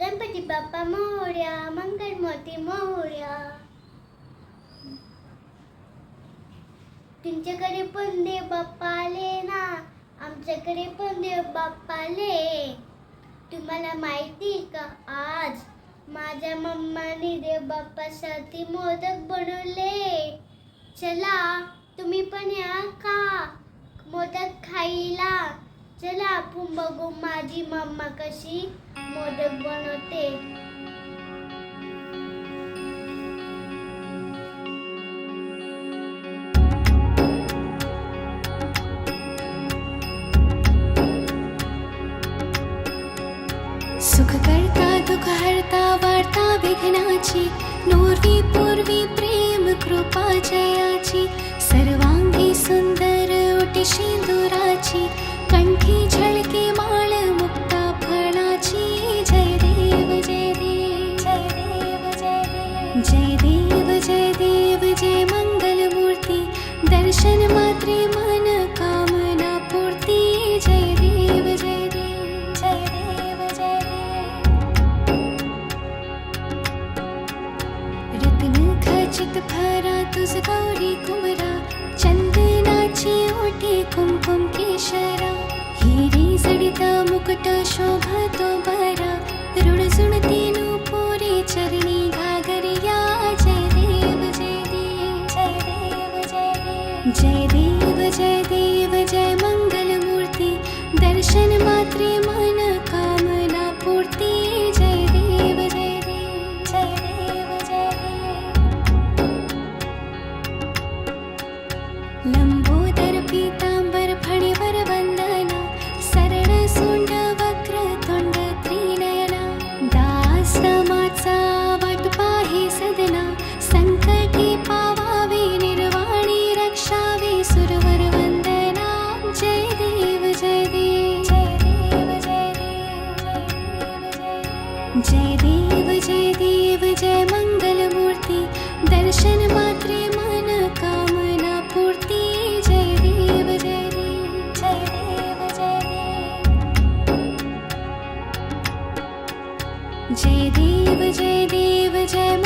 गणपती बाप्पा मोर्या मंगलमूर्ती मोर्या. तुमच्याकडे पण देव बाप्पा आले ना? आमच्याकडे पण देव बाप्पा आले. तुम्हाला माहिती का? आज माझ्या मम्माने देव बाप्पासाठी मोदक बनवले. चला तुम्ही पण या का? मोदक खायला. चला आपण बघू माझी मम्मा कशी मोदक बनवते. सुख करता दुख हरता वार्ता विघ्नाची नूर्वी पूर्वी प्रेम कृपा जयाची. शोभतो बरा जय देव जय देव जय जय देव जय मङ्गलमूर्ति दर्शन मात्रे मन कामना पूर्ति। जय देव जय देव जय देव जय देव। जय देव जय देव जय